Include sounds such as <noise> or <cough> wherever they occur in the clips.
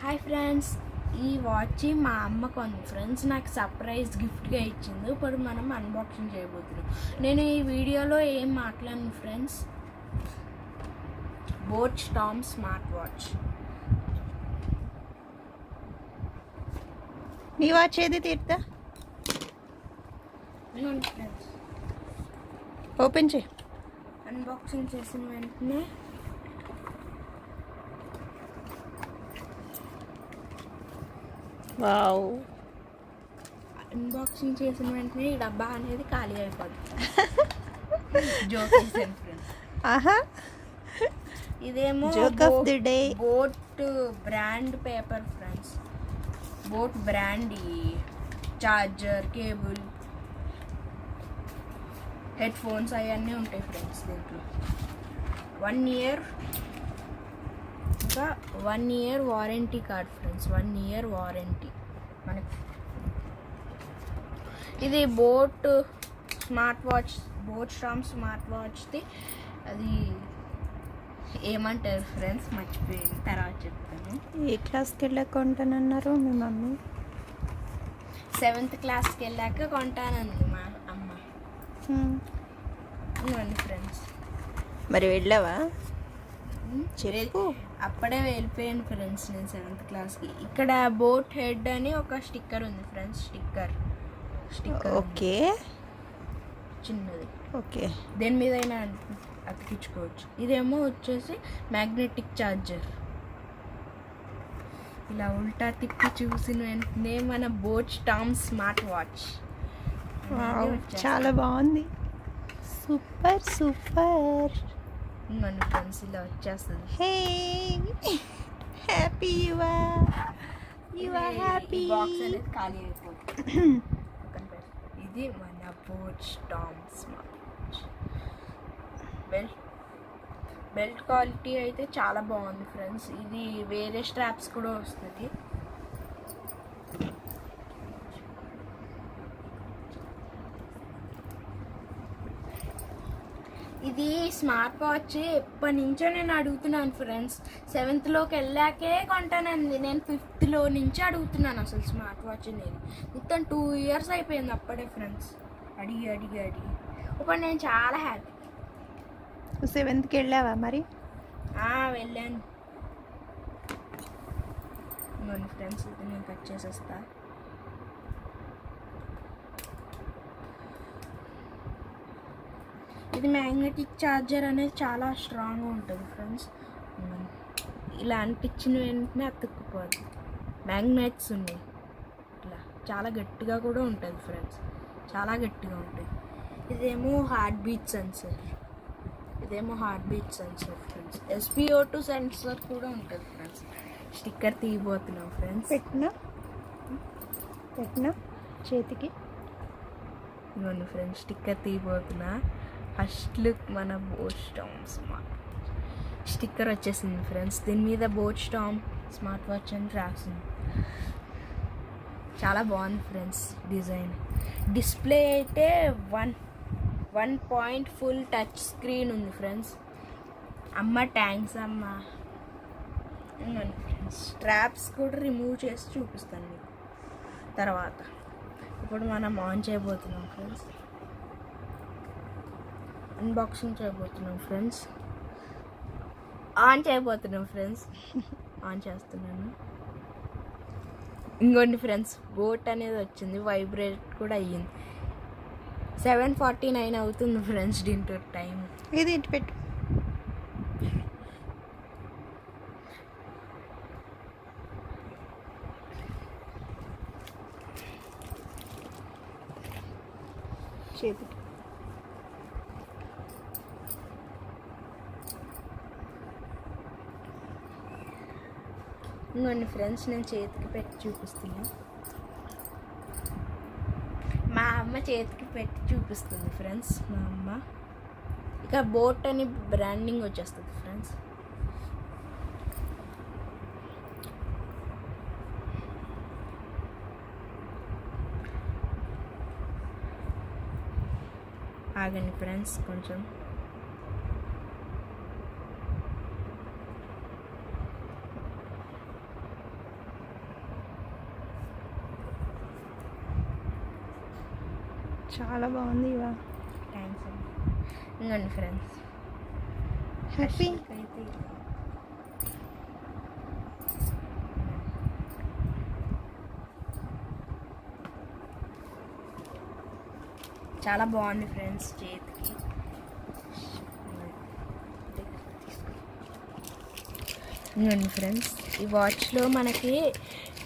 Hi friends ఈ watch మా అమ్మ కొంది. ఫ్రెండ్స్ నాకు సర్ప్రైజ్ గిఫ్ట్గా ఇచ్చింది. ఇప్పుడు మనం అన్బాక్సింగ్ చేయబోతున్నాం. నేను ఈ వీడియోలో ఏం మాట్లాడను friends? Boat storm smart watch. నీ వాచ్ ఏది తీర్థ ఫ్రెండ్స్. ఓపెన్ చేయి. అన్బాక్సింగ్ చేసిన వెంటనే వావ్. అన్బాక్సింగ్ చేసిన వెంటనే ఈ డబ్బా అనేది ఖాళీ జోక్ చేశాను ఫ్రెండ్స్ ఆహా. ఇదేమో Joke of the day. Boat brand paper friends boat brand. Charger cable headphones అవన్నీ ఉంటాయి ఫ్రెండ్స్ దీంట్లో. వన్ ఇయర్ ఇంకా one year warranty card friends one year warranty మనకి ఇది boat smart watch boat storm smart వాచ్ది అది ఏమంటారు ఫ్రెండ్స్ మర్చిపోయింది తర్వాత చెప్తాను. ఏ క్లాస్కి వెళ్ళాక కొంటానన్నారు మీ మమ్మీ? సెవెంత్ క్లాస్కి వెళ్ళాక కొంటానంది మా అమ్మ. ఫ్రెండ్స్ మరి వెళ్ళావా? చెప్పు. అప్పుడే వెళ్ళిపోయాను ఫ్రెండ్స్ నేను సెవెంత్ క్లాస్కి. ఇక్కడ బోట్ హెడ్ అని ఒక స్టిక్కర్ ఉంది ఫ్రెండ్స్ స్టిక్కర్. Sticker okay. చిన్నది. ఓకే. దేని మీద అయినా అతికించుకోవచ్చు. ఇదేమో వచ్చేసి మ్యాగ్నెటిక్ ఛార్జర్. ఇలా ఉల్టా తిప్పి చూసిన వెంటనే మన బోట్ స్టామ్ స్మార్ట్ వాచ్. చాలా బాగుంది. Super super. ఇంకొన్ని ఫ్రెండ్స్ ఇలా వచ్చేస్తుంది. Hey happy you are you are happy box అనేది ఖాళీ అయిపోతుంది. ఇది మన smart watch belt belt quality అయితే చాలా బాగుంది ఫ్రెండ్స్ ఇది వేరే స్ట్రాప్స్ కూడా వస్తుంది. ఇది స్మార్ట్ వాచ్ ఎప్పటి నుంచో నేను అడుగుతున్నాను ఫ్రెండ్స్. సెవెంత్లోకి వెళ్ళాకే కొంటానండి. నేను ఫిఫ్త్లో నుంచి అడుగుతున్నాను అసలు స్మార్ట్ వాచ్ నేను. మొత్తం టూ ఇయర్స్ అయిపోయింది అప్పుడే ఫ్రెండ్స్. అడిగి అడిగి అడిగి. ఇప్పుడు నేను చాలా హ్యాపీ. సెవెంత్కి వెళ్ళావా మరి? వెళ్ళాను. ఫ్రెండ్స్ ఇది నేను కట్ చేసేస్తా. ఇది మ్యాగ్నెటిక్ ఛార్జర్ అనేది చాలా స్ట్రాంగ్గా ఉంటుంది ఫ్రెండ్స్. ఇలా అంటించిన వెంటనే అతుక్కుపోదు. మ్యాగ్నెట్స్ ఉన్నాయి. ఇట్లా చాలా గట్టిగా కూడా ఉంటుంది ఫ్రెండ్స్. చాలా గట్టిగా ఉంటుంది ఇదేమో హార్ట్ బీట్ సెన్సర్. ఇదేమో heart beat sensor friends. SPO two sensor కూడా ఉంటుంది ఫ్రెండ్స్. Sticker తీయబోతున్నాం friends. పెట్టినా? పెట్టినా? చేతికి? ఇవ్వండి ఫ్రెండ్స్ స్టిక్కర్ తీయబోతున్నా. ఫస్ట్ లుక్ మన బోట్ స్టామ్ స్మార్ట్ స్టిక్కర్ వచ్చేసింది ఫ్రెండ్స్. దీని మీద బోట్ స్టామ్ స్మార్ట్ వాచ్ అని రాసింది. చాలా బాగుంది ఫ్రెండ్స్ డిజైన్. డిస్ప్లే అయితే one one point full touch screen ఉంది ఫ్రెండ్స్. అమ్మ ట్యాంక్స్ అమ్మ. ఫ్రెండ్స్. స్ట్రాప్స్ కూడా రిమూవ్ చేసి చూపిస్తాను మీకు. తర్వాత ఇప్పుడు మనం ఆన్ చేయబోతున్నాం ఫ్రెండ్స్. అన్బాక్సింగ్ చేయబోతున్నాం ఫ్రెండ్స్ ఆన్ చేయబోతున్నాం ఫ్రెండ్స్ ఆన్ <laughs> చేస్తున్నాను. ఇంకోండి ఫ్రెండ్స్ బోట్ అనేది వచ్చింది వైబ్రేట్ కూడా అయ్యింది. సెవెన్ ఫార్టీ నైన్ అవుతుంది ఫ్రెండ్స్ దీంట్లో టైం ఇది ఇటు పెట్టు. చేతికి ఇంకొన్ని ఫ్రెండ్స్ నేను చేతికి పెట్టి చూపిస్తున్నా. మా అమ్మ చేతికి పెట్టి చూపిస్తుంది ఫ్రెండ్స్ మా అమ్మ. ఇక బోట్ అని బ్రాండింగ్ వచ్చేస్తుంది ఫ్రెండ్స్ ఆగండి ఫ్రెండ్స్ కొంచెం. చాలా బాగుంది ఇవా. థ్యాంక్స్ అండి ఇంకండి ఫ్రెండ్స్ హ్యాపీ అయితే చాలా బాగుంది ఫ్రెండ్స్ చేతికి. ఇంకండి ఫ్రెండ్స్ ఈ వాచ్లో మనకి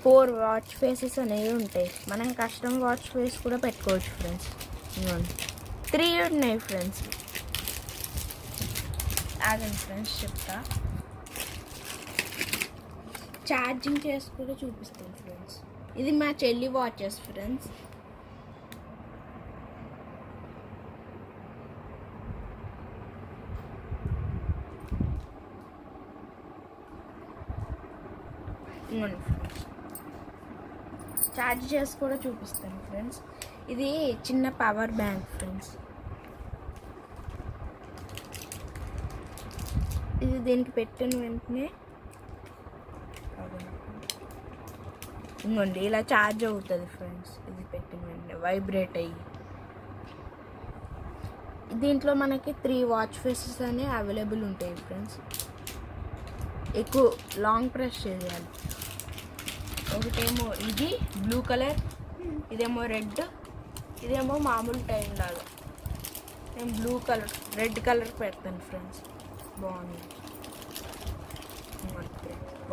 ఫోర్ వాచ్ ఫేసెస్ అనేవి ఉంటాయి. మనం కస్టమ్ వాచ్ ఫేస్ కూడా పెట్టుకోవచ్చు ఫ్రెండ్స్ త్రీ ఉన్నాయి ఫ్రెండ్స్ ఆగండి ఫ్రెండ్స్ చెప్తా. ఛార్జింగ్ చేసి కూడా చూపిస్తాను ఫ్రెండ్స్ ఇది మా చెల్లి వాచెస్ ఫ్రెండ్స్ ఇవ్వండి ఫ్రెండ్స్ ఛార్జ్ చేసి కూడా చూపిస్తాను ఫ్రెండ్స్ ఇది చిన్న పవర్ బ్యాంక్ ఫ్రెండ్స్ ఇది దీనికి పెట్టిన వెంటనే ఇంకోండి ఇలా ఛార్జ్ అవుతుంది ఫ్రెండ్స్ ఇది పెట్టిన వెంటనే వైబ్రేట్ అయ్యి. దీంట్లో మనకి త్రీ వాచ్ ఫేసెస్ అనేవి అవైలబుల్ ఉంటాయి ఫ్రెండ్స్ ఎక్కువ లాంగ్ ప్రెస్ చేయాలి. ఒకటేమో ఇది బ్లూ కలర్ ఇదేమో రెడ్ ఇదేమో మామూలు టైం లాగా. నేను బ్లూ కలర్ రెడ్ కలర్ పెడతాను ఫ్రెండ్స్ బాగుంది.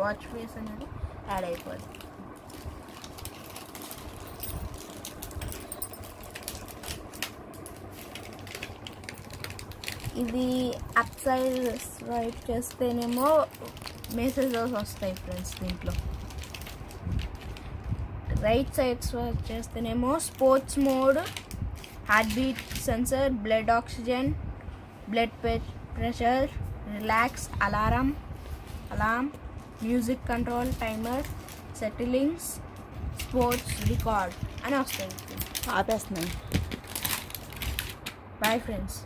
వాచ్ ఫేస్ అనేది యాడ్ అయిపోద్ది ఇది అప్ సైడ్ స్వైప్ చేస్తేనేమో మెసేజెస్ వస్తాయి ఫ్రెండ్స్ దీంట్లో. రైట్ సైడ్ స్వైప్ చేస్తేనేమో sports mode heart beat sensor blood oxygen blood pressure relax alarm alarm music control timer settings sports record అని వస్తాయి. ఆపేస్తున్నాను. Bye friends